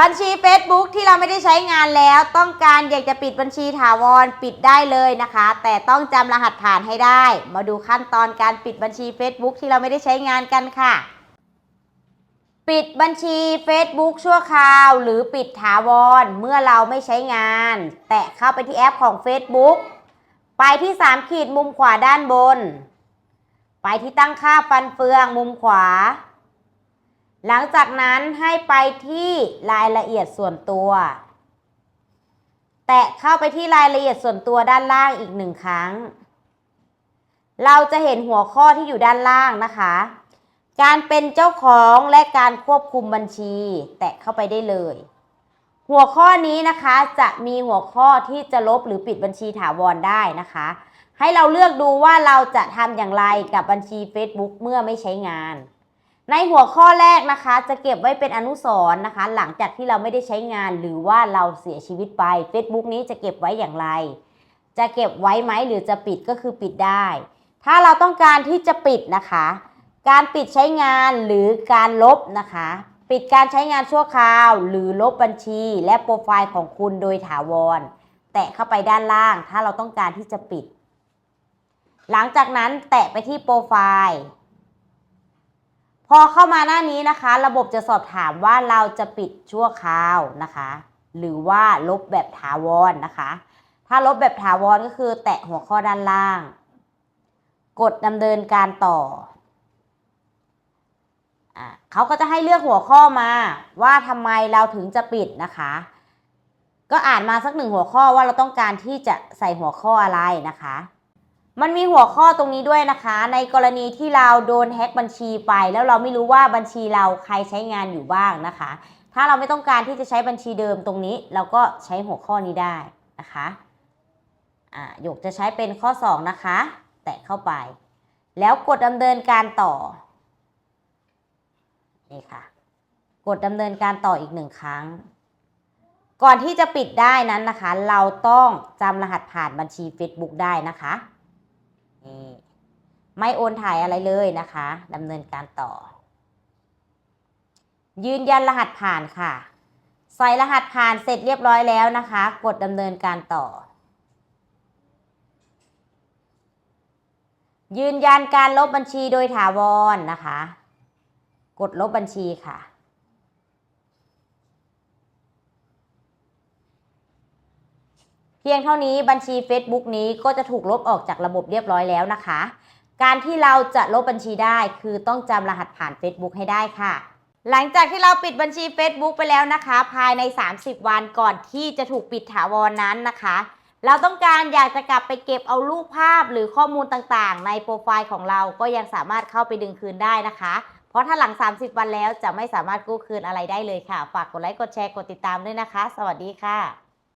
บัญชี Facebook ที่เราไม่ได้ใช้งานแล้ว ต้องการอยากจะปิดบัญชีถาวรปิดได้เลยนะคะ แต่ต้องจำรหัสผ่านให้ได้ มาดูขั้นตอนการปิดบัญชี Facebook ที่เราไม่ได้ใช้งานกันค่ะ ปิดบัญชี Facebook ชั่วคราว หรือปิดถาวรเมื่อเราไม่ใช้งาน แตะเข้าไปที่แอปของ Facebook ไปที่ 3 ขีดมุมขวาด้านบน ไปที่ตั้งค่าฟันเฟืองมุมขวา หลังจากนั้นให้ไปที่รายละเอียดส่วนตัว แตะเข้าไปที่รายละเอียดส่วนตัวด้านล่างอีกหนึ่งครั้ง เราจะเห็นหัวข้อที่อยู่ด้านล่างนะคะ การเป็นเจ้าของและการควบคุมบัญชี แตะเข้าไปได้เลย หัวข้อนี้นะคะจะมีหัวข้อที่จะลบหรือปิดบัญชีถาวรได้นะคะ ให้เราเลือกดูว่าเราจะทำอย่างไรกับบัญชี Facebook เมื่อไม่ใช้งาน ในหัวข้อแรกนะคะ จะเก็บไว้เป็นอนุสรณ์นะคะ หลังจากที่เราไม่ได้ใช้งานหรือว่าเราเสียชีวิตไป Facebook นี้จะเก็บไว้อย่างไร จะเก็บไว้ไหมหรือจะปิดก็คือปิดได้ ถ้าเราต้องการที่จะปิดนะคะ การปิดใช้งานหรือการลบนะคะ ปิดการใช้งานชั่วคราว หรือลบบัญชี และโปรไฟล์ของคุณโดยถาวร แตะเข้าไปด้านล่าง ถ้าเราต้องการที่จะปิด หลังจากนั้นแตะไปที่โปรไฟล์ พอเข้ามาหน้านี้นะคะ ระบบจะสอบถามว่าเราจะปิดชั่วคราวนะคะ หรือว่าลบแบบถาวรนะคะ ถ้าลบแบบถาวรก็คือ แตะหัวข้อด้านล่าง กดดำเนินการต่ออเขาก็จะให้เลือกหัวข้อมาว่าทำไมเราถึงจะปิดนะคะ ก็อ่านมาสักหนึ่งหัวข้อว่าเราต้องการที่จะใส่หัวข้ออะไรนะคะ มันมีหัวข้อตรงนี้ด้วยนะคะ ในกรณีที่เราโดนแฮ็กบัญชีไป แล้วเราไม่รู้ว่าบัญชีเราใครใช้งานอยู่บ้างนะคะ ถ้าเราไม่ต้องการที่จะใช้บัญชีเดิมตรงนี้ เราก็ใช้หัวข้อนี้ได้นะคะอ่าหยกจะใช้เป็นข้อ 2 นะคะ แตะเข้าไป แล้วกดดำเนินการต่อนี่ค่ะ กดดำเนินการต่ออีกหนึ่งครั้ง ก่อนที่จะปิดได้นั้นนะคะ เราต้องจำรหัสผ่านบัญชี Facebook ได้นะคะ ไม่โอนถ่ายอะไรเลยนะคะดำเนินการต่อ ยืนยันรหัสผ่านค่ะ ใส่รหัสผ่านเสร็จเรียบร้อยแล้วนะคะ กดดำเนินการต่อ ยืนยันการลบบัญชีโดยถาวรนะคะ กดลบบัญชีค่ะเพียงเท่านี้บัญชี Facebook นี้ก็จะถูกลบออกจากระบบเรียบร้อยแล้วนะคะ การที่เราจะลบบัญชีได้คือต้องจำรหัสผ่าน Facebook ให้ได้ค่ะ หลังจากที่เราปิดบัญชี Facebook ไปแล้วนะคะ ภายใน 30 วันก่อนที่จะถูกปิดถาวรนนั้นนะคะ เราต้องการอยากจะกลับไปเก็บเอารูปภาพหรือข้อมูลต่างๆ ในโปรไฟล์ของเราก็ยังสามารถเข้าไปดึงคืนได้นะคะ เพราะถ้าหลัง 30 วันแล้วจะไม่สามารถกู้คืนอะไรได้เลยค่ะ ฝากกดไลค์กดแชร์กดติดตามด้วยนะคะ สวัสดีค่ะ